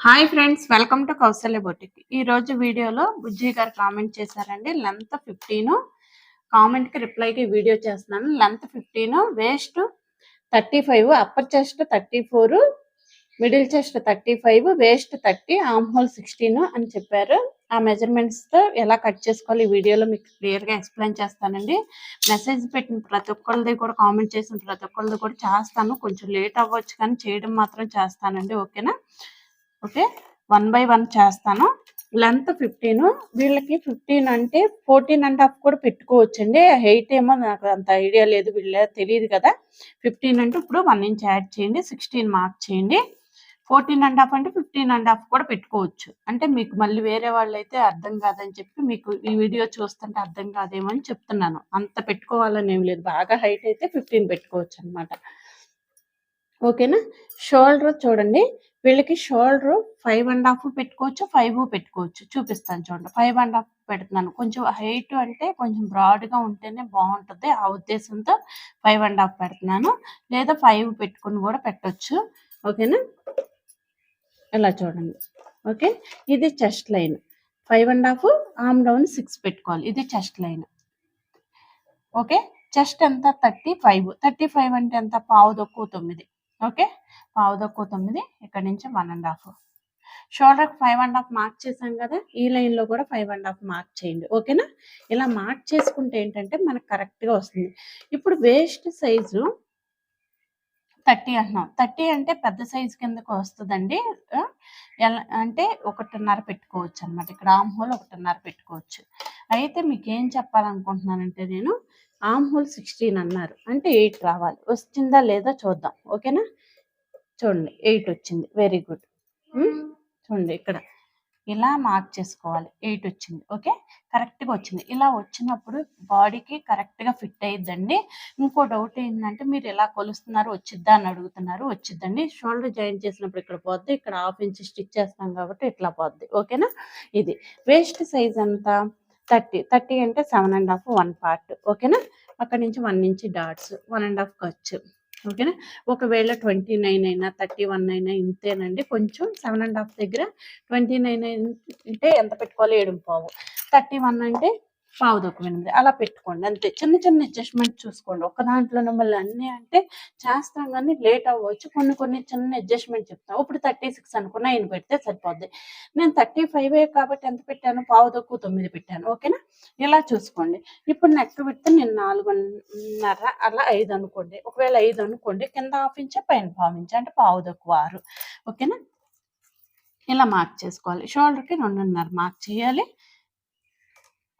Hi friends welcome to Kausalya boutique ఈ రోజు వీడియోలో బుజ్జి గారు కామెంట్ చేశారండి లెంత్ ఫిఫ్టీన్ కామెంట్కి రిప్లై కి వీడియో చేస్తున్నాను. Length fifteen waist thirty five upper chest thirty four middle chest thirty five waist thirty arm hole sixteen అని చెప్పారు. ఆ మెజర్మెంట్స్తో ఎలా కట్ చేసుకోవాలి ఈ వీడియోలో మీకు క్లియర్గా ఎక్స్ప్లెయిన్ చేస్తానండి. మెసేజ్ పెట్టిన ప్రతి ఒక్కరిది కూడా కామెంట్ చేసిన ప్రతి ఒక్కరిది కూడా చేస్తాను. కొంచెం లేట్ అవ్వచ్చు కానీ చేయడం మాత్రం చేస్తానండి ఓకేనా ఓకే? వన్ బై వన్ చేస్తాను. లెంత్ ఫిఫ్టీన్ వీళ్ళకి ఫిఫ్టీన్ అంటే ఫోర్టీన్ అండ్ హాఫ్ కూడా పెట్టుకోవచ్చండి. హెయిట్ ఏమో నాకు అంత ఐడియా లేదు వీళ్ళ తెలియదు కదా. ఫిఫ్టీన్ అంటే ఇప్పుడు వన్ ఇంచ్ యాడ్ చేయండి సిక్స్టీన్ మార్క్ చేయండి. ఫోర్టీన్ అండ్ హాఫ్ అంటే ఫిఫ్టీన్ అండ్ హాఫ్ కూడా పెట్టుకోవచ్చు. అంటే మీకు మళ్ళీ వేరే వాళ్ళు అయితే అర్థం కాదని చెప్పి మీకు ఈ వీడియో చూస్తుంటే అర్థం కాదేమో అని చెప్తున్నాను. అంత పెట్టుకోవాలని ఏం లేదు. బాగా హైట్ అయితే ఫిఫ్టీన్ పెట్టుకోవచ్చు అనమాట ఓకేనా? షోల్డర్ చూడండి. వీళ్ళకి షోల్డర్ ఫైవ్ అండ్ హాఫ్ పెట్టుకోవచ్చు ఫైవ్ పెట్టుకోవచ్చు. చూపిస్తాను చూడండి. ఫైవ్ అండ్ హాఫ్ పెడుతున్నాను. కొంచెం హైట్ అంటే కొంచెం బ్రాడ్గా ఉంటేనే బాగుంటుంది. ఆ ఉద్దేశంతో ఫైవ్ అండ్ హాఫ్ పెడుతున్నాను. లేదా ఫైవ్ పెట్టుకుని కూడా పెట్టచ్చు. ఓకేనా? ఇలా చూడండి. ఓకే? ఇది chest line. Five and half arm down six పెట్టుకోవాలి. ఇది చెస్ట్ లైన్. ఓకే? చెస్ట్ ఎంత? Thirty five. థర్టీ ఫైవ్ అంటే ఎంత? పావు తక్కువ తొమ్మిది. ఓకే? పావు తక్కువ తొమ్మిది ఇక్కడ నుంచి? One and half. షోల్డర్కి five and half mark చేసాం కదా ఈ లైన్లో కూడా ఫైవ్ అండ్ హాఫ్ మార్క్ చేయండి. ఓకేనా? ఇలా మార్క్ చేసుకుంటే ఏంటంటే మనకు కరెక్ట్గా వస్తుంది. ఇప్పుడు వేస్ట్ సైజు థర్టీ అంటున్నాం. థర్టీ అంటే పెద్ద సైజు కిందకు వస్తుందండి. ఎలా అంటే ఒకటిన్నర పెట్టుకోవచ్చు అనమాట ఇక్కడ ఆమ్ హోల్ ఒకటిన్నర పెట్టుకోవచ్చు. అయితే మీకు ఏం చెప్పాలనుకుంటున్నానంటే నేను ఆమ్ హోల్ సిక్స్టీన్ అన్నారు. అంటే ఎయిట్ రావాలి. వచ్చిందా లేదా చూద్దాం. ఓకేనా? చూడండి. ఎయిట్ వచ్చింది. Very good. చూడండి ఇక్కడ. ఇలా మార్క్ చేసుకోవాలి. ఎయిట్ వచ్చింది. ఓకే? కరెక్ట్గా వచ్చింది. ఇలా వచ్చినప్పుడు బాడీకి కరెక్ట్గా ఫిట్ అయ్యిద్దండి ఇంకో డౌట్ ఏంటంటే మీరు ఎలా కొలుస్తున్నారు? వచ్చిద్దా అని అడుగుతున్నారు. వచ్చిద్దండి. షోల్డర్ జాయిన్ చేసినప్పుడు ఇక్కడ పోద్ది. ఇక్కడ హాఫ్ ఇంచ్ స్టిచ్ చేస్తాం కాబట్టి ఇట్లా పోద్ది. ఓకేనా? ఇది. వేస్ట్ సైజ్ అంతా థర్టీ థర్టీ అంటే seven and half one part ఓకేనా? అక్కడ నుంచి one inch dots one and half ఖర్చు ఓకేనా? ఒకవేళ ట్వంటీ నైన్ అయినా థర్టీ వన్ అయినా ఇంతేనండి. కొంచెం సెవెన్ అండ్ హాఫ్ దగ్గర ట్వంటీ నైన్ అంటే ఎంత పెట్టుకోవాలి? ఏడు పోవు. థర్టీ వన్ అంటే పావు తక్కువ ఎనిమిది అలా పెట్టుకోండి. అంతే. చిన్న చిన్న అడ్జస్ట్మెంట్ చూసుకోండి. ఒక దాంట్లో మళ్ళీ అన్నీ అంటే చేస్తాం కానీ లేట్ అవ్వచ్చు. కొన్ని కొన్ని చిన్న అడ్జస్ట్మెంట్ చెప్తాం. ఇప్పుడు థర్టీ సిక్స్ అనుకున్న ఆయన పెడితే సరిపోద్ది. నేను థర్టీ ఫైవ్ కాబట్టి ఎంత పెట్టాను? పావు తక్కువ తొమ్మిది పెట్టాను. ఓకేనా? ఇలా చూసుకోండి. ఇప్పుడు నెక్ పెడితే నేను నాలుగున్నర అలా ఐదు అనుకోండి. ఒకవేళ ఐదు అనుకోండి కింద హాఫ్ ఇంచ్ పైన పావు ఇంచ్ అంటే పావు తక్కువ ఆరు. ఓకేనా? ఇలా మార్క్ చేసుకోవాలి. షోల్డర్కి రెండున్నర మార్క్ చేయాలి.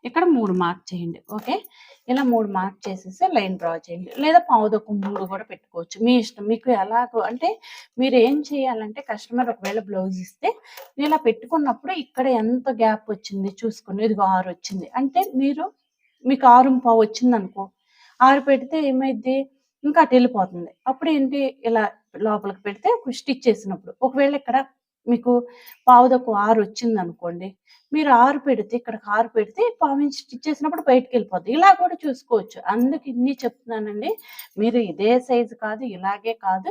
ఇక్కడ మూడు మార్క్ చేయండి ఓకే? ఇలా మూడు మార్క్ చేసేసి లైన్ డ్రా చేయండి. లేదా పావుదొక్క మూడు కూడా పెట్టుకోవచ్చు. మీ ఇష్టం. మీకు ఎలాగో అంటే మీరు ఏం చేయాలంటే కస్టమర్ ఒకవేళ బ్లౌజ్ ఇస్తే ఇలా పెట్టుకున్నప్పుడు ఇక్కడ ఎంత గ్యాప్ వచ్చింది చూసుకుని ఇదిగో ఆరు వచ్చింది. అంటే మీరు మీకు ఆరు పావు వచ్చింది అనుకో ఆరు పెడితే ఏమైద్ది? ఇంకా అటు వెళ్ళిపోతుంది. అప్పుడు ఏంటి? ఇలా లోపలికి పెడితే స్టిచ్ చేసినప్పుడు. ఒకవేళ ఇక్కడ మీకు పావుదకు ఆరు వచ్చింది అనుకోండి మీరు ఆరు పెడితే ఇక్కడ ఆరు పెడితే పావు ఇంచ్ స్టిచ్ చేసినప్పుడు బయటకు వెళ్ళిపోద్ది ఇలా కూడా చూసుకోవచ్చు. అందుకు ఇన్ని చెప్తున్నానండి. మీరు ఇదే సైజు కాదు ఇలాగే కాదు.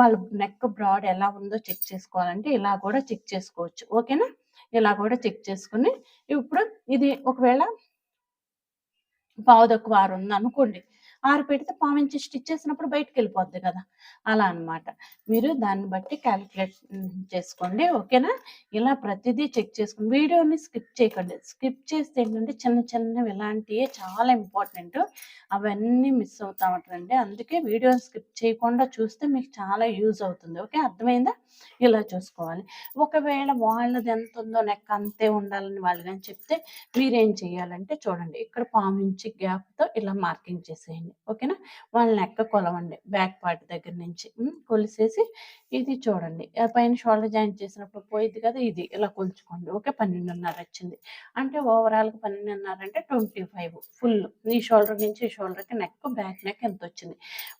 వాళ్ళ నెక్ బ్రాడ్ ఎలా ఉందో చెక్ చేసుకోవాలంటే ఇలా కూడా చెక్ చేసుకోవచ్చు. ఓకేనా? ఇలా కూడా చెక్ చేసుకుని ఇప్పుడు ఇది ఒకవేళ పావు తక్కువ ఆరు ఉంది అనుకోండి ఆరు పెడితే పావు ఇంచ్ స్టిచ్ చేసినప్పుడు బయటకు వెళ్ళిపోద్ది కదా. అలా అన్నమాట. మీరు దాన్ని బట్టి క్యాలిక్యులేట్ చేసుకోండి. ఓకేనా? ఇలా ప్రతిదీ చెక్ చేసుకోండి వీడియోని స్కిప్ చేయకండి. స్కిప్ చేస్తే ఏంటంటే చిన్న చిన్నవి ఇలాంటివి చాలా ఇంపార్టెంట్. అవన్నీ మిస్ అవుతా ఉంటారండి అందుకే వీడియో స్కిప్ చేయకుండా చూస్తే మీకు చాలా యూజ్ అవుతుంది. ఓకే? అర్థమైందా? ఇలా చూసుకోవాలి. ఒకవేళ వాళ్ళది ఎంత ఉందో నెక్ అంతే ఉండాలని వాళ్ళు కానీ చెప్తే మీరేం చేయాలంటే చూడండి. ఇక్కడ పాము ఇంచి గ్యాప్తో ఇలా మార్కింగ్ చేసేయండి. ఓకేనా? వాళ్ళ నెక్క కొలవండి. బ్యాక్ పార్ట్ దగ్గర నుంచి కొలిసేసి ఇది చూడండి. పైన షోల్డర్ జాయింట్ చేసినప్పుడు పోయింది కదా ఇది. ఇలా కొలుచుకోండి. ఓకే పన్నెండున్నర వచ్చింది. అంటే ఓవరాల్గా పన్నెండున్నర అంటే ట్వంటీ ఫైవ్ ఫుల్. ఈ షోల్డర్ నుంచి ఈ షోల్డర్కి నెక్ బ్యాక్ నెక్ ఎంత వచ్చింది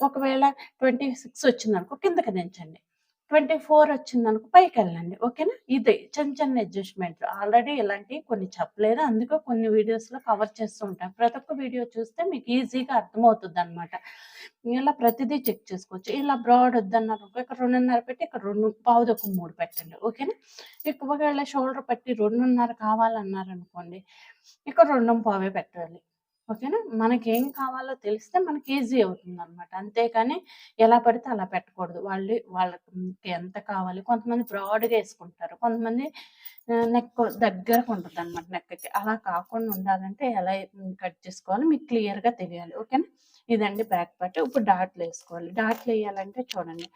ఒకవేళ ట్వంటీ సిక్స్ వచ్చిందనుకో కిందకి దించండి. ట్వంటీ ఫోర్ వచ్చింది అనుకో పైకి వెళ్ళండి ఓకేనా? ఇది చిన్న చిన్న అడ్జస్ట్మెంట్లు ఆల్రెడీ ఇలాంటివి కొన్ని చెప్పలేదు. అందుకే కొన్ని వీడియోస్లో కవర్ చేస్తూ ఉంటాను. ప్రతి ఒక్క వీడియో చూస్తే మీకు ఈజీగా అర్థమవుతుంది అనమాట ఇలా ప్రతిదీ చెక్ చేసుకోవచ్చు. ఇలా బ్రాడ్ వద్దన్నారు ఇక్కడ రెండున్నర పెట్టి ఇక్కడ రెండు పావుదొక్క మూడు పెట్టండి ఓకేనా? ఎక్కువగా షోల్డర్ పెట్టి రెండున్నర కావాలన్నారు అనుకోండి ఇక్కడ రెండు పావే పెట్టాలి. ఓకేనా? మనకేం కావాలో తెలిస్తే మనకి ఈజీ అవుతుంది అనమాట అంతేకాని ఎలా పడితే అలా పెట్టకూడదు. వాళ్ళు వాళ్ళకి ఎంత కావాలి? కొంతమంది బ్రాడ్గా వేసుకుంటారు. కొంతమంది నెక్ దగ్గరకు ఉంటుంది అనమాట నెక్కకి అలా కాకుండా ఉండాలంటే ఎలా కట్ చేసుకోవాలి? మీకు క్లియర్గా తెలియాలి. ఓకేనా? ఇదండి బ్యాక్ పార్ట్. ఇప్పుడు డాట్లు వేసుకోవాలి. డాట్లు వేయాలంటే చూడండి.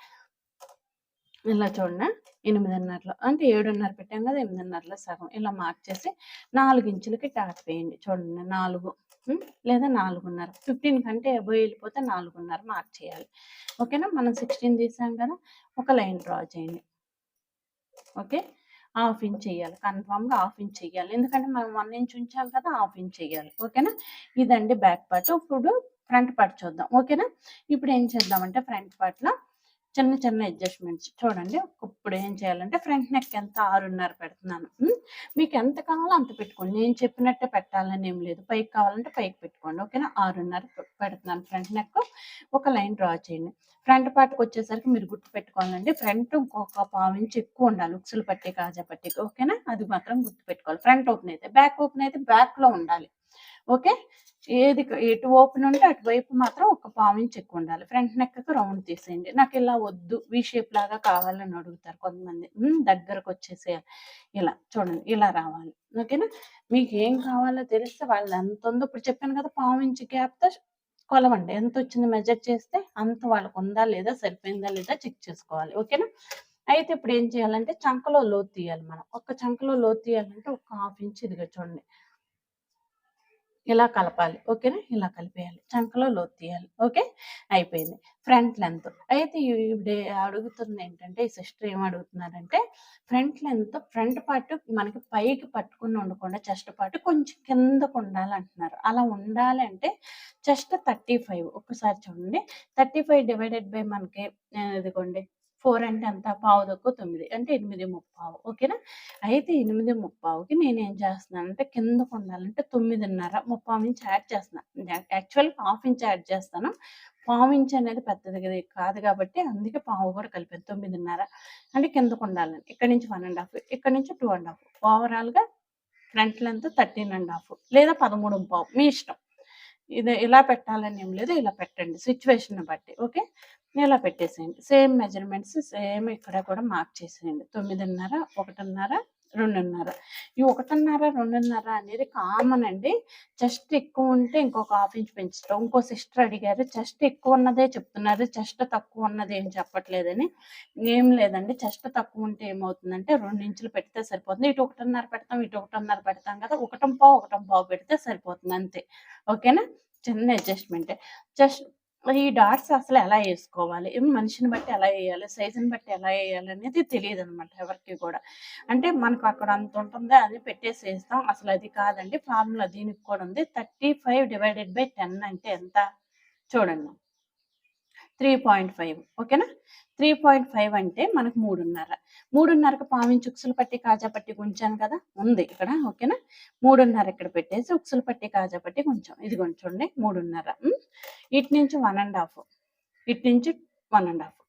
ఇలా చూడండి. ఎనిమిదిన్నరలో అంటే ఏడున్నర పెట్టాం కదా ఎనిమిదిన్నరలో సగం. ఇలా మార్క్ చేసి నాలుగు ఇంచులకి డాట్ వేయండి. చూడండి. నాలుగు లేదా నాలుగున్నర. ఫిఫ్టీన్ కంటే ఎబో వెళ్ళిపోతే నాలుగున్నర మార్క్ చేయాలి. ఓకేనా? మనం సిక్స్టీన్ తీసాం కదా? ఒక లైన్ డ్రా చేయండి. ఓకే? హాఫ్ ఇంచ్ చేయాలి. కన్ఫామ్గా హాఫ్ ఇంచ్ చేయాలి. ఎందుకంటే మనం వన్ ఇంచ్ ఉంచాలి కదా హాఫ్ ఇంచ్ చేయాలి. ఓకేనా? ఇదండి బ్యాక్ పార్ట్. ఇప్పుడు ఫ్రంట్ పార్ట్ చూద్దాం. ఓకేనా? ఇప్పుడు ఏం చేద్దామంటే ఫ్రంట్ పార్ట్లో చిన్న చిన్న అడ్జస్ట్మెంట్స్ చూడండి ఇప్పుడు ఏం చేయాలంటే ఫ్రంట్ నెక్ ఎంత ఆరున్నర పెడుతున్నాను. మీకు ఎంత కావాలో అంత పెట్టుకోండి. నేను చెప్పినట్టే పెట్టాలని ఏం లేదు. పైకి కావాలంటే పైకి పెట్టుకోండి. ఓకేనా? ఆరున్నర పెడుతున్నాను ఫ్రంట్ నెక్ ఒక లైన్ డ్రా చేయండి. ఫ్రంట్ పార్ట్కి వచ్చేసరికి మీరు గుర్తు పెట్టుకోవాలండి. ఫ్రంట్ ఇంకొక పావు నుంచి ఎక్కువ ఉండాలి. ఉక్సులు పట్టి కాజా పట్టికి. ఓకేనా? అది మాత్రం గుర్తు పెట్టుకోవాలి. ఫ్రంట్ ఓపెన్ అయితే బ్యాక్ ఓపెన్ అయితే బ్యాక్లో ఉండాలి. ఓకే? ఏది ఎటు ఓపెన్ ఉంటే అటువైపు మాత్రం ఒక పావు ఇంచ్ ఎక్కువ ఉండాలి. ఫ్రంట్ నెక్కకు రౌండ్ తీసేయండి. నాకు ఇలా వద్దు వి షేప్ లాగా కావాలని అడుగుతారు కొంతమంది. దగ్గరకు వచ్చేసేయాలి. ఇలా చూడండి ఇలా రావాలి. ఓకేనా? మీకు ఏం కావాలో తెలిస్తే వాళ్ళు ఎంత ఉందో ఇప్పుడు చెప్పాను కదా పావు ఇంచ్ గ్యాప్తో కొలవండి. ఎంత వచ్చింది మెజర్ చేస్తే అంత వాళ్ళకు ఉందా లేదా సరిపోయిందా లేదా చెక్ చేసుకోవాలి. ఓకేనా? అయితే ఇప్పుడు ఏం చేయాలంటే చంకలో లోతు తీయాలి మనం. ఒక చంకలో లోతు తీయాలంటే ఒక హాఫ్ ఇంచ్ ఇదిగా చూడండి. ఇలా కలపాలి ఓకేనా? ఇలా కలిపేయాలి. చంకలో లోతు తీయాలి ఓకే? అయిపోయింది. ఫ్రంట్ లెంత్ అయితే ఇప్పుడు అడుగుతుంది ఏంటంటే ఈ సిస్టర్ ఏం అడుగుతున్నారంటే ఫ్రంట్ లెంత్ ఫ్రంట్ పార్ట్ మనకి పైకి పట్టుకుని ఉండకుండా చెస్ట్ పార్ట్ కొంచెం కిందకు ఉండాలి అంటున్నారు అలా ఉండాలి అంటే చెస్ట్ థర్టీ ఫైవ్. ఒక్కసారి చూడండి. థర్టీ ఫైవ్ డివైడెడ్ బై మనకి ఇదిగోండి ఫోర్ అంటే ఎంత? పావు తక్కువ తొమ్మిది. అంటే ఎనిమిది ముప్పావు. ఓకేనా? అయితే ఎనిమిది ముప్పావుకి నేను ఏం చేస్తున్నాను అంటే కిందకు ఉండాలంటే తొమ్మిదిన్నర ముప్పావు ఇంచ్ యాడ్ చేస్తున్నాను. యాక్చువల్ హాఫ్ ఇంచ్ యాడ్ చేస్తాను. పావు ఇంచ్ అనేది పెద్దది కదా కాదు కాబట్టి అందుకే పావు కూడా కలిపాను తొమ్మిదిన్నర. అంటే కిందకు ఉండాలని ఇక్కడ నుంచి వన్ అండ్ హాఫ్ ఇక్కడ నుంచి టూ అండ్ హాఫ్. ఓవరాల్గా front length thirteen and half. లేదా పదమూడు పావు మీ ఇష్టం. ఇది ఇలా పెట్టాలని ఏం లేదు ఇలా పెట్టండి. సిచ్యువేషన్ బట్టి ఓకే? ఇలా పెట్టేసేయండి. సేమ్ మెజర్మెంట్స్ సేమ్ ఇక్కడ కూడా మార్క్ చేసేయండి. తొమ్మిదిన్నర ఒకటిన్నర రెండున్నర. ఈ ఒకటిన్నర రెండున్నర అనేది కామన్ అండి. చెస్ట్ ఎక్కువ ఉంటే ఇంకొక హాఫ్ ఇంచ్ పెంచుతాం. ఇంకో సిస్టర్ అడిగారు చెస్ట్ ఎక్కువ ఉన్నదే? చెప్తున్నారు. చెస్ట్ తక్కువ ఉన్నది? ఏం చెప్పట్లేదని. ఏం లేదండి. చెస్ట్ తక్కువ ఉంటే ఏమవుతుందంటే రెండు ఇంచులు పెడితే సరిపోతుంది. ఇటు ఒకటిన్నర పెడతాం ఇటు ఒకటిన్నర పెడతాం కదా. ఒకటం పావు ఒకటం పావు పెడితే సరిపోతుంది అంతే. ఓకేనా? చిన్న అడ్జస్ట్మెంటే జస్ట్ ఈ డాట్స్ అసలు ఎలా వేసుకోవాలి? మనిషిని బట్టి ఎలా వేయాలి? సైజుని బట్టి ఎలా వేయాలి అనేది తెలియదు అనమాట ఎవరికి కూడా. అంటే మనకు అక్కడ అంత ఉంటుందో అది పెట్టేసి వేస్తాం అసలు అది కాదండి. ఫార్ములా దీనికి కూడా ఉంది. Thirty five divided by ten అంటే ఎంత? చూడండి. Three point five. ఓకేనా? త్రీ పాయింట్ ఫైవ్ అంటే మనకు మూడున్నర. మూడున్నరకు పావించి ఉక్సులు పట్టి కాజా పట్టి కొంచాను కదా? ఉంది ఇక్కడ ఓకేనా? మూడున్నర ఇక్కడ పెట్టేసి ఉక్సులు పట్టి కాజా పట్టి కొంచెం ఇది కొంచెండి మూడున్నర. ఇటు నుంచి వన్ అండ్ హాఫ్. ఇటు నుంచి వన్ అండ్ హాఫ్.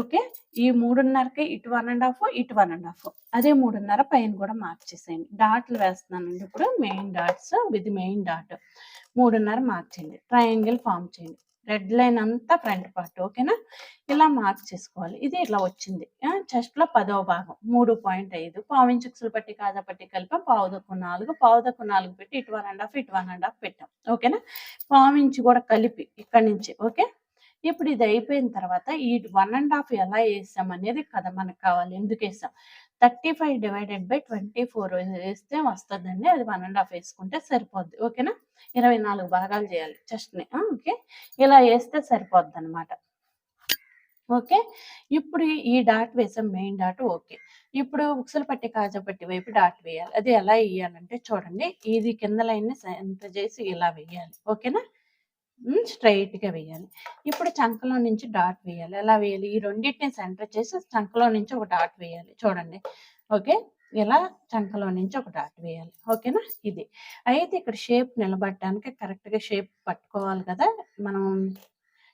ఓకే? ఈ మూడున్నరకి ఇటు వన్ అండ్ హాఫ్ ఇటు వన్ అండ్ హాఫ్. అదే మూడున్నర పైన కూడా మార్క్ చేసేయండి. డాట్లు వేస్తున్నానండి ఇప్పుడు main dots with main dot. మూడున్నర మార్క్ చేయండి. ట్రయాంగిల్ ఫామ్ చేయండి. రెడ్ లైన్ అంతా ఫ్రంట్ పార్ట్ ఓకేనా? ఇలా మార్క్ చేసుకోవాలి. ఇది ఇలా వచ్చింది. చెస్ట్లో పదవ భాగం. మూడు పాయింట్ ఐదు. పావించుక్సులు పట్టి కాజా పట్టి కలిపి. పావుదకు నాలుగు. పావుదకు నాలుగు పెట్టి ఇటు వన్ అండ్ హాఫ్ ఇటు వన్ అండ్ హాఫ్ పెట్టాం. ఓకేనా? పావించి కూడా కలిపి ఇక్కడి నుంచి ఓకే? ఇప్పుడు ఇది అయిపోయిన తర్వాత ఈ వన్ అండ్ హాఫ్ ఎలా వేసాం అనేది కదా మనకు కావాలి. ఎందుకు వేసాం? Thirty five divided by twenty four వేస్తే వస్తుందండి. అది వన్ అండ్ హాఫ్ వేసుకుంటే సరిపోద్ది. ఓకేనా? ఇరవై నాలుగు భాగాలు చేయాలి చెస్ట్ని. ఓకే. ఇలా వేస్తే సరిపోద్ది అనమాట ఓకే. ఇప్పుడు ఈ డాట్ వేసాం మెయిన్ డాట్ ఓకే. ఇప్పుడు ఉక్సలు పట్టి కాజా పట్టి వైపు డాట్ వేయాలి. అది ఎలా వేయాలంటే చూడండి. ఇది కింద లైన్ ఎంత చేసి ఇలా వేయాలి. ఓకేనా? స్ట్రైట్గా వేయాలి. ఇప్పుడు చంకలో నుంచి డాట్ వేయాలి. ఎలా వేయాలి? ఈ రెండింటిని సెంటర్ చేసి చంకలో నుంచి ఒక డాట్ వేయాలి. చూడండి. ఓకే? ఇలా చంకలో నుంచి ఒక డాట్ వేయాలి. ఓకేనా? ఇది. అయితే ఇక్కడ షేప్ నిలబడటానికి కరెక్ట్గా షేప్ పట్టుకోవాలి కదా? మనం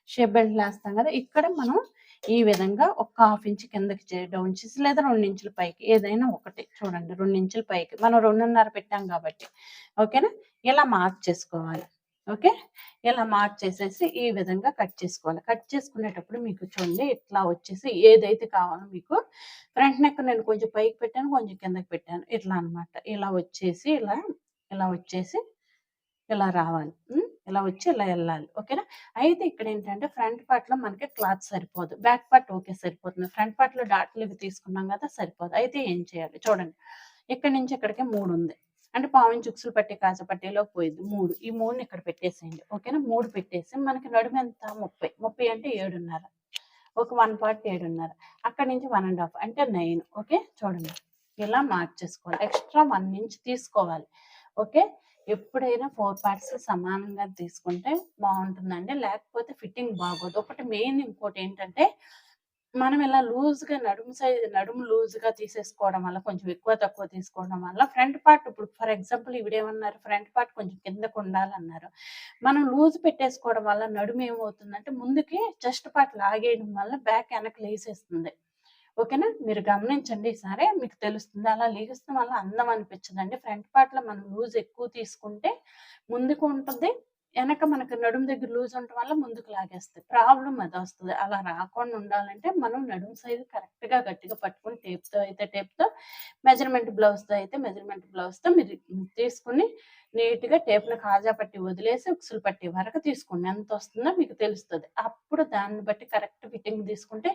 షేప్ బెల్ట్ వేస్తాం కదా? ఇక్కడ మనం ఈ విధంగా ఒక హాఫ్ ఇంచ్ కిందకి డౌన్ చేసి లేదా రెండు ఇంచుల పైకి ఏదైనా ఒకటి చూడండి. రెండు ఇంచుల పైకి. మనం రెండున్నర పెట్టాం కాబట్టి. ఓకేనా? ఇలా మార్క్ చేసుకోవాలి. ఓకే? ఇలా మార్క్ చేసేసి ఈ విధంగా కట్ చేసుకోవాలి. కట్ చేసుకునేటప్పుడు మీకు చూడండి ఇట్లా వచ్చేసి ఏదైతే కావాలో మీకు ఫ్రంట్ నెక్ నేను కొంచెం పైకి పెట్టాను కొంచెం కిందకి పెట్టాను ఇట్లా అనమాట ఇలా వచ్చేసి ఇలా ఇలా వచ్చేసి ఇలా రావాలి. ఇలా వచ్చి ఇలా వెళ్ళాలి. ఓకేనా? అయితే ఇక్కడ ఏంటంటే ఫ్రంట్ పార్ట్లో మనకి క్లాత్ సరిపోదు. బ్యాక్ పార్ట్ ఓకే సరిపోతుంది. ఫ్రంట్ పార్ట్లో డాట్లు ఇవి తీసుకున్నాం కదా సరిపోదు. అయితే ఏం చేయాలి? చూడండి. ఇక్కడ నుంచి ఇక్కడికి మూడు ఉంది. అంటే పావిన్ చుక్సులు పట్టి కాజపట్టిలో పోయింది. మూడు. ఈ మూడుని ఇక్కడ పెట్టేసేయండి. ఓకేనా? మూడు పెట్టేసి మనకి నడుము ఎంత? ముప్పై. ముప్పై అంటే ఏడున్నర. ఒక వన్ పార్ట్ ఏడున్నర. అక్కడ నుంచి వన్ అండ్ హాఫ్ అంటే నైన్. ఓకే? చూడండి. ఇలా మార్క్ చేసుకోవాలి. ఎక్స్ట్రా వన్ ఇంచ్ తీసుకోవాలి. ఓకే? ఎప్పుడైనా ఫోర్ పార్ట్స్ సమానంగా తీసుకుంటే బాగుంటుందండి. లేకపోతే ఫిట్టింగ్ బాగోదు. ఒకటి మెయిన్ ఇంకోటి ఏంటంటే మనం ఇలా లూజ్‌గా నడుము సైజ్ నడుము లూజ్‌గా తీసేసుకోవడం వల్ల, కొంచెం ఎక్కువ తక్కువ తీసుకోవడం వల్ల ఫ్రంట్ పార్ట్ ఇప్పుడు ఫర్ ఎగ్జాంపుల్ ఇవిడేమన్నారు ఫ్రంట్ పార్ట్ కొంచెం కిందకు ఉండాలన్నారు. మనం లూజ్ పెట్టేసుకోవడం వల్ల నడుము ఏమవుతుందంటే ముందుకి చెస్ట్ పార్ట్ లాగేయడం వల్ల బ్యాక్ వెనక్కి లేసేస్తుంది. ఓకేనా? మీరు గమనించండి సరే మీకు తెలుస్తుంది. అలా లీగిస్తే వల్ల అందం అనిపించదండి. ఫ్రంట్ పార్ట్‌లో మనం లూజ్ ఎక్కువ తీసుకుంటే ముందుకు ఉంటుంది. వెనక మనకు నడుము దగ్గర లూజ్ ఉండటం వల్ల ముందుకు లాగేస్తుంది. ప్రాబ్లం అది వస్తుంది. అలా రాకుండా ఉండాలంటే మనం నడుము సైజు కరెక్ట్గా గట్టిగా పట్టుకుని టేప్తో అయితే టేప్తో మెజర్మెంట్ బ్లౌజ్తో అయితే మెజర్మెంట్ బ్లౌజ్తో మీరు తీసుకుని నీట్గా టేప్ను కాజా పట్టి వదిలేసి ఉక్సులు పట్టి వరకు తీసుకోండి. ఎంత వస్తుందో మీకు తెలుస్తుంది. అప్పుడు దాన్ని బట్టి కరెక్ట్ ఫిట్టింగ్ తీసుకుంటే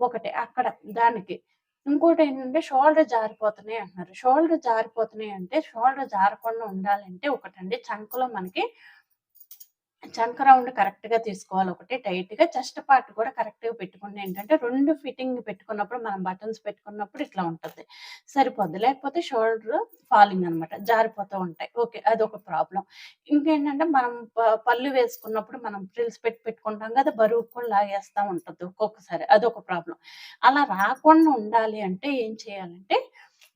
ఒకటి అక్కడ దానికి. ఇంకోటి ఏంటంటే షోల్డర్ జారిపోతున్నాయి అంటున్నారు. షోల్డర్ జారిపోతున్నాయి అంటే షోల్డర్ జారకుండా ఉండాలంటే ఒకటండి చంకలో మనకి చంక రౌండ్ కరెక్ట్గా తీసుకోవాలి ఒకటి. టైట్గా చెస్ట్ పార్ట్ కూడా కరెక్ట్గా పెట్టుకుంటే ఏంటంటే రెండు ఫిట్టింగ్ పెట్టుకున్నప్పుడు మనం బటన్స్ పెట్టుకున్నప్పుడు ఇట్లా ఉంటుంది. సరిపోద్ది. లేకపోతే షోల్డర్ ఫాలింగ్ అనమాట జారిపోతూ ఉంటాయి. ఓకే అది ఒక ప్రాబ్లం ఇంకేంటంటే మనం పళ్ళు వేసుకున్నప్పుడు మనం ఫ్రిల్స్ పెట్టి పెట్టుకుంటాం కదా బరువు కూడా లాగేస్తూ ఉంటుంది ఒక్కొక్కసారి. అదొక ప్రాబ్లం అలా రాకుండా ఉండాలి అంటే ఏం చేయాలంటే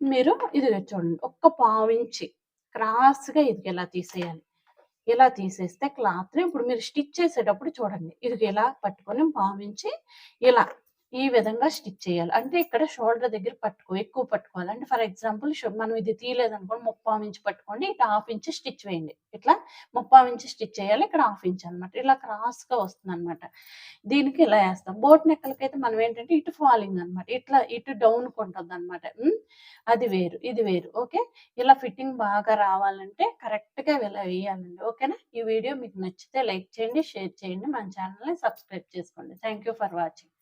మీరు ఇది చూడండి. ఒక్క పావించి క్రాస్గా ఇది ఎలా తీసేయాలి. ఇలా తీసేస్తే క్లాత్ని ఇప్పుడు మీరు స్టిచ్ చేసేటప్పుడు చూడండి. ఇది ఇలా పట్టుకొని భావించి ఇలా ఈ విధంగా స్టిచ్ చేయాలి. అంటే ఇక్కడ షోల్డర్ దగ్గర పట్టుకో ఎక్కువ పట్టుకోవాలి. అంటే ఫర్ ఎగ్జాంపుల్ మనం ఇది తీయలేదనుకోండి ముప్పావు ఇంచ్ పట్టుకోండి ఇట్లా హాఫ్ ఇంచ్ స్టిచ్ వేయండి. ఇట్లా ముప్పావు ఇంచ్ స్టిచ్ చేయాలి ఇక్కడ హాఫ్ ఇంచ్ అనమాట ఇలా క్రాస్గా వస్తుంది అనమాట దీనికి ఇలా వేస్తాం. బోట్ నెక్కలకైతే మనం ఏంటంటే ఇటు ఫాలింగ్ అనమాట ఇట్లా ఇటు డౌన్ ఉంటుంది అనమాట అది వేరు ఇది వేరు. ఓకే? ఇలా ఫిట్టింగ్ బాగా రావాలంటే కరెక్ట్గా ఇలా వేయాలండి. ఓకేనా? ఈ వీడియో మీకు నచ్చితే లైక్ చేయండి షేర్ చేయండి. మన ఛానల్ని సబ్స్క్రైబ్ చేసుకోండి. Thank for watching.